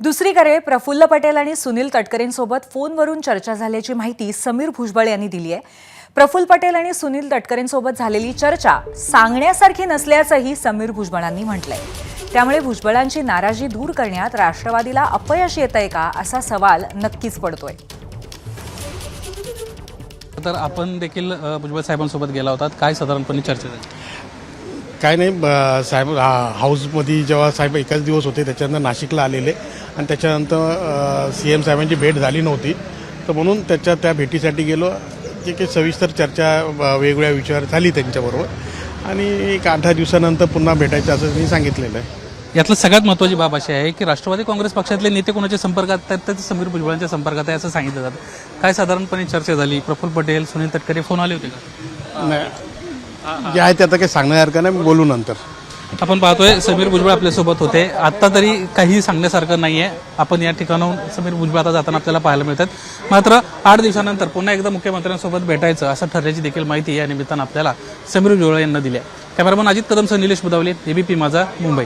दुसरीकडे प्रफुल्ल पटेल आणि सुनील तटकरेंसोबत फोनवरून चर्चा झाल्याची माहिती समीर भुजबळ यांनी दिली आहे. प्रफुल्ल पटेल आणि सुनील तटकरेंसोबत झालेली चर्चा सांगण्यासारखी नसल्याचंही समीर भुजबळांनी म्हटलंय. त्यामुळे भुजबळांची नाराजी दूर करण्यात राष्ट्रवादीला अपयश येत आहे का असा सवाल नक्कीच पडतोय. तर आपण देखील भुजबळ साहेबांसोबत गेला होता. काय साधारणपणे चर्चा झाली काय नाही साहेब हा- हाऊसमध्ये जेव्हा साहेब एकाच दिवस होते त्याच्यानंतर नाशिकला आलेले. आणि त्याच्यानंतर सी एम साहेबांची भेट झाली नव्हती. तर म्हणून त्याच्या त्या भेटीसाठी गेलो. जे काही सविस्तर चर्चा वेगवेगळ्या विषयावर झाली त्यांच्याबरोबर. आणि एक आठ दहा दिवसानंतर पुन्हा भेटायचं असं मी सांगितलेलं आहे. यातलं सगळ्यात महत्त्वाची बाब अशी आहे की राष्ट्रवादी काँग्रेस पक्षातले नेते कोणाच्या संपर्कात आहेत? तर ते समीर भुजबळांच्या संपर्कात आहे असं सांगितलं जातं. काय साधारणपणे चर्चा झाली? प्रफुल्ल पटेल सुनील तटकरे फोन आले होते का? नाही. जे आहे ते आता काही सांगण्यासारखं नाही मी बोलू नंतर. आपण पाहतोय समीर भुजबळ आपल्यासोबत होते. आत्ता तरी काही सांगण्यासारखं नाही आहे आपण या ठिकाणाहून समीर भुजबळ आता जाताना आपल्याला पाहायला मिळतात. मात्र आठ दिवसानंतर पुन्हा एकदा मुख्यमंत्र्यांसोबत भेटायचं असं ठरल्याची देखील माहिती या निमित्तानं आपल्याला समीर भुजबळ यांना दिली आहे. कॅमेरामन अजित कदमसह निलेश बुदावले एबीपी माझा मुंबई.